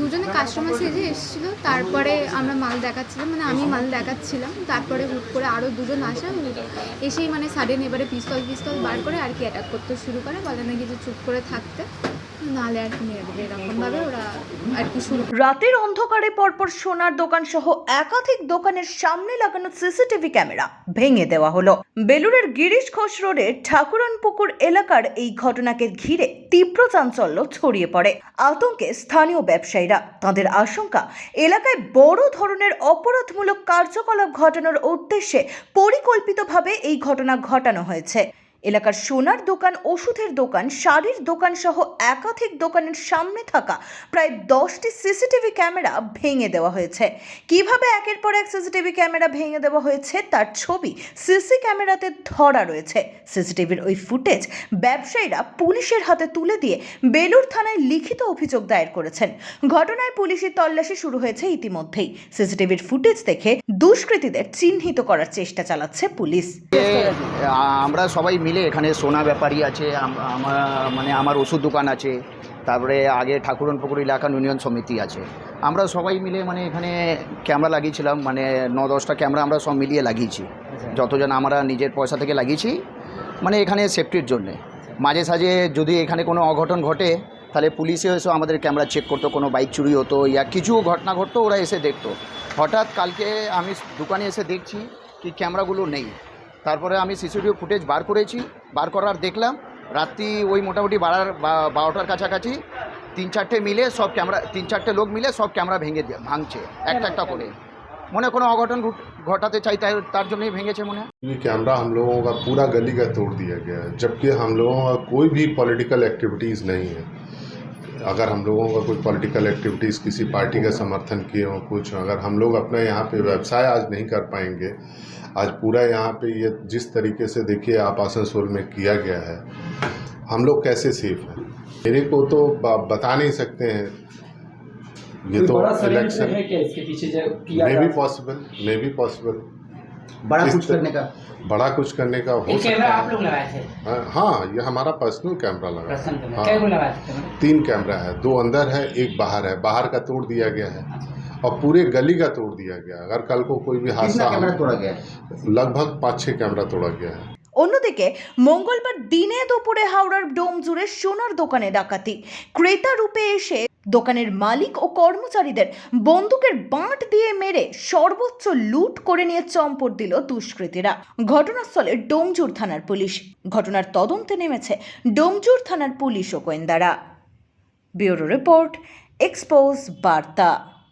দুজনে কাস্টমার সেজে এসেছিল, তারপরে আমরা মাল দেখাচ্ছিলাম মানে আমি মাল দেখাচ্ছিলাম, তারপরে হুট করে আরও দুজন আসা এসেই মানে সাডেন এবারে পিস্তল পিস্তল বার করে আর কি অ্যাটাক করতে শুরু করে, বলে নাকি যে চুপ করে থাকতে। রাতের অন্ধকারে পরপর সোনার দোকান সহ একাধিক দোকানের সামনে লাগানো সিসিটিভি ক্যামেরা ভেঙে দেওয়া হলো। বেলুরের গিরিশ ঘোষ রোডের ঠাকুরনপুকুর এলাকার এই ঘটনাকে ঘিরে তীব্র চাঞ্চল্য ছড়িয়ে পড়ে। আতঙ্কে স্থানীয় ব্যবসায়ীরা তাদের আশঙ্কা, এলাকায় বড় ধরনের অপরাধমূলক কার্যকলাপ ঘটানোর উদ্দেশ্যে পরিকল্পিতভাবে এই ঘটনা ঘটানো হয়েছে। এলাকার সোনার দোকান, ওষুধের দোকান, শাড়ির দোকান সহ একাধিক দোকানের সামনে থাকা প্রায় দশটি সিসিটিভি ক্যামেরা ভেঙে দেওয়া হয়েছে। কীভাবে একের পর এক সিসিটিভি ক্যামেরা ভেঙে দেওয়া হয়েছে তার ছবি সিসি ক্যামেরাতে ধরা রয়েছে। সিসিটিভির ওই ফুটেজ ব্যবসায়ীরা পুলিশের হাতে তুলে দিয়ে বেলুর থানায় লিখিত অভিযোগ দায়ের করেছেন। ঘটনায় পুলিশি তল্লাশি শুরু হয়েছে ইতিমধ্যেই। সিসিটিভির ফুটেজ দেখে দুষ্কৃতীদের চিহ্নিত করার চেষ্টা চালাচ্ছে পুলিশ। আমরা সবাই মিলে এখানে সোনা ব্যাপারী আছে আমার মানে আমার ওষুধ দোকান আছে তারপরে আগে ঠাকুরন পুকুর এলাকা ইউনিয়ন সমিতি আছে। আমরা সবাই মিলে মানে এখানে ক্যামেরা লাগিয়েছিলাম মানে ন দশটা ক্যামেরা আমরা সব মিলিয়ে লাগিয়েছি। যতজন আমরা নিজের পয়সা থেকে লাগিয়েছি মানে এখানে সেফটির জন্যে। মাঝে সাঝে যদি এখানে কোনো অঘটন ঘটে তাহলে পুলিশে এসে আমাদের ক্যামেরা চেক করতো কোনো বাইক চুরি হতো ইয়া কিছু ঘটনা ঘটতো ওরা এসে দেখতো। হঠাৎ কালকে আমি দোকানে এসে দেখছি কি ক্যামেরাগুলো নেই। তারপরে আমি সিসিটিভি ফুটেজ বার করেছি বার করার দেখলাম রাত্রি ওই মোটামুটি বারার বা- বারোটার কাছাকাছি তিন চারটে মিলে সব ক্যামেরা তিন চারটে লোক মিলে সব ক্যামেরা ভেঙে দিয়ে ভাঙছে একটা একটা করে মনে কোনো অঘটন ঘট- ঘটাতে চাই তাই তার জন্যই ভেঙেছে মনে হয়। ये कैमरा हम लोगों का पूरा गली का तोड़ दिया गया है जबकि हम लोगों का कोई भी पॉलिटिकल एक्टिविटीज़ नहीं है अगर हम लोगों का कोई पॉलिटिकल एक्टिविटीज़ किसी पार्टी का समर्थन किए हों कुछ अगर हम लोग अपने यहाँ पे व्यवसाय आज नहीं कर पाएँगे आज पूरा यहाँ पे ये जिस तरीके से देखिए आप आसनसोल में किया गया है हम लोग कैसे सेफ़ हैं? मेरे को तो बता नहीं सकते हैं। ये तो इलेक्शन है क्या इसके पीछे किया may be possible may be possible बड़ा कुछ करने का। बड़ा कुछ करने का हो सकता कैमरा है। आप लोग लगाए थे? हाँ, हाँ ये हमारा पर्सनल कैमरा लगा है। Personal camera. हाँ, क्या लगाए थे तीन कैमरा है दो अंदर है एक बाहर है। बाहर का तोड़ दिया गया है और पूरे गली का तोड़ दिया गया अगर कल को कोई भी हादसा तोड़ा गया लगभग पाँच छः कैमरा तोड़ा गया है। অন্যদিকে, মঙ্গলবার দিনে দুপুরে হাওড়ার ডোম জুড়ে সোনার দোকানে ডাকাতি। ক্রেতা রূপে এসে দোকানের মালিক ও কর্মচারীদের বন্দুকের বাঁট দিয়ে মেরে সর্বোচ্চ লুট করে নিয়ে চম্পট দিল দুষ্কৃতীরা। ঘটনাস্থলে ডোমজুর থানার পুলিশ। ঘটনার তদন্তে নেমেছে ডোমজুর থানার পুলিশ ও গোয়েন্দারা। ব্যুরো রিপোর্ট, এক্সপোজ, বার্তা।